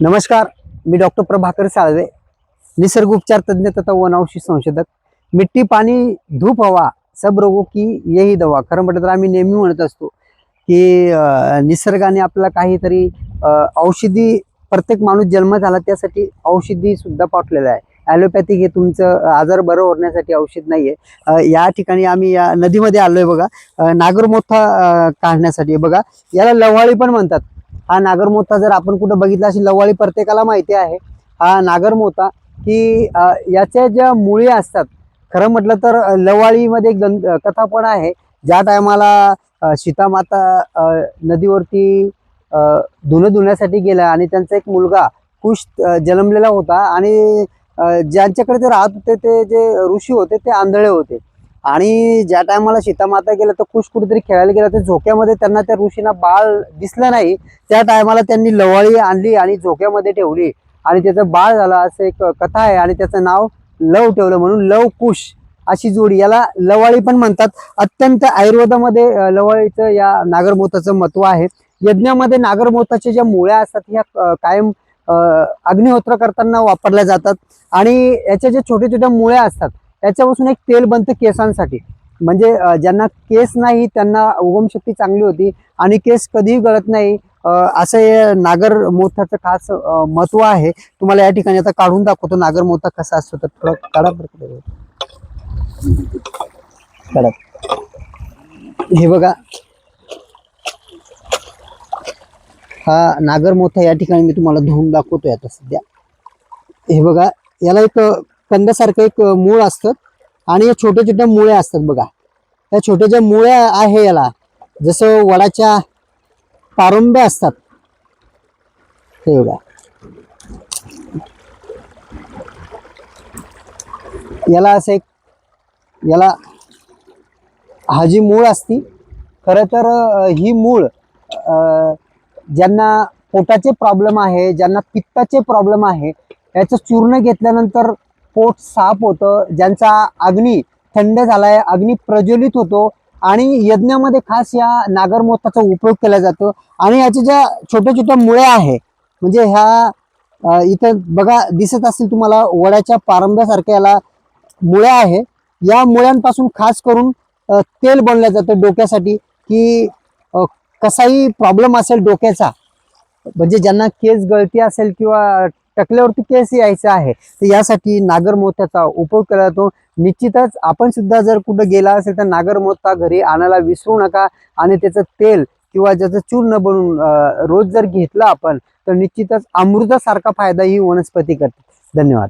नमस्कार मी डॉक्टर प्रभाकर साळवे निसर्ग उपचार तज्ज्ञ तथा वनौषधी संशोधक. मिट्टी पाणी धूप हवा सब रोगो की यही दवा. खरं म्हटलं तर आम्ही नेहमी म्हणत असतो की निसर्गाने आपल्याला काहीतरी औषधी प्रत्येक माणूस जन्म झाला त्यासाठी औषधी सुद्धा पाठवलेलं आहे. ॲलोपॅथिक हे तुमचं आजार बरं होण्यासाठी औषध नाही आहे या ठिकाणी आम्ही या नदीमध्ये आलो आहे बघा. नागर नागरमोथा काढण्यासाठी. बघा याला लव्हाळी पण म्हणतात. हा नागरमोथा जर आपण कुठं बघितला अशी लवाळी प्रत्येकाला माहिती आहे. हा नागरमोथा की याच्या ज्या मुळी असतात खरं म्हटलं तर लवाळीमध्ये एक गंध कथा पण आहे. ज्या टायमाला सीतामाता नदीवरती धुणं धुण्यासाठी गेल्या आणि त्यांचा एक मुलगा कुश जन्मलेला होता आणि ज्यांच्याकडे ते राहत होते ते जे ऋषी होते ते आंधळे होते. आणि ज्या टायमाला सीतामाता गेल्या तर कुश कुठेतरी खेळायला गेला तर झोक्यामध्ये त्यांना त्या ऋषीना बाळ दिसलं नाही. त्या टायमाला त्यांनी लवाळी आणली आणि झोक्यामध्ये ठेवली. आणि त्याचं बाळ झालं असं एक कथा आहे आणि त्याचं नाव लव ठेवलं म्हणून लव कुश अशी जोडी. याला लवाळी पण म्हणतात. अत्यंत आयुर्वेदामध्ये लवाळीचं या नागरमोताचं महत्त्व आहे. यज्ञामध्ये नागरमोताच्या ज्या मुळ्या असतात ह्या कायम अग्निहोत्र करताना वापरल्या जातात. आणि याच्या ज्या छोट्या छोट्या मुळ्या असतात त्याच्यापासून एक तेल बनतं केसांसाठी. म्हणजे ज्यांना केस नाही त्यांना उगमशक्ती चांगली होती आणि केस कधीही गळत नाही. असं हे नागर मोथाचं खास महत्त्व आहे. तुम्हाला या ठिकाणी आता काढून दाखवतो. नागर मोथा कसा असतो तर थोडं काढा बरं काढा. हे बघा. हा नागर मोथा या ठिकाणी मी तुम्हाला धुवून दाखवतोय आता सध्या. हे बघा याला एक कंदासारखं एक मूळ असतं. आणि या छोट्या छोट्या मुळ्या असतात बघा. त्या छोट्या ज्या मुळ्या आहे याला जसं वडाच्या पारुंब्या असतात. हे बघा. याला असं एक याला हा जी मूळ असती खरं तर ही मूळ ज्यांना पोटाचे प्रॉब्लेम आहे ज्यांना पित्ताचे प्रॉब्लेम आहे याचं चूर्ण घेतल्यानंतर पोट साफ होतं ज्यांचा अग्नी थंड झालाय अग्नी प्रज्वलित होतो आणि यज्ञामध्ये खास या नागरमोथाचा उपयोग केला जातो आणि याच्या ज्या छोट्या छोट्या मुळ्या आहे म्हणजे ह्या इथं बघा दिसत असतील तुम्हाला वड्याच्या पारंब्यासारख्या याला मुळ्या आहे. या मुळ्यांपासून खास करून तेल बनलं जातं डोक्यासाठी की कसाही प्रॉब्लेम असेल डोक्याचा म्हणजे ज्यांना केस गळती असेल किंवा टकल्यावरती केस यायचं आहे. तर यासाठी नागरमोथ्याचा उपयोग केला जातो. निश्चितच आपण सुद्धा जर कुठं गेला असेल तर नागरमोथा घरी आणायला विसरू नका आणि त्याचं तेल किंवा ज्याचं चूर्ण बनवून रोज जर घेतलं आपण तर निश्चितच अमृतासारखा फायदा ही वनस्पती करते. धन्यवाद.